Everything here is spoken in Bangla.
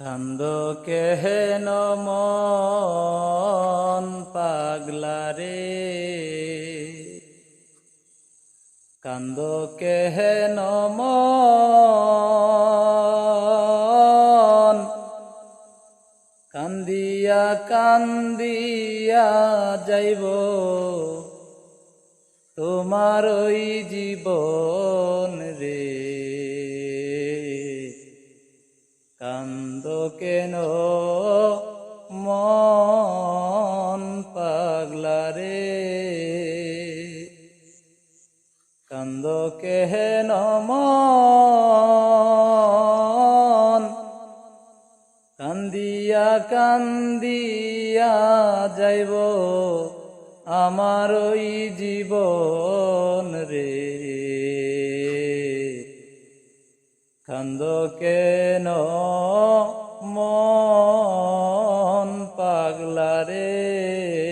কান্দ কেহেন মন পাগলা রে? কান্দ কেহেন মন? কান্দিয়া কান্দিয়া যাইব তোমার ওই জীবন কান্দ কেন? মন পাগলা রে। কান্দ কেন? মন। কান্দিয়া কান্দিয়া যাইব আমার ওই জীবন কান্দ কেন মন পাগলা রে।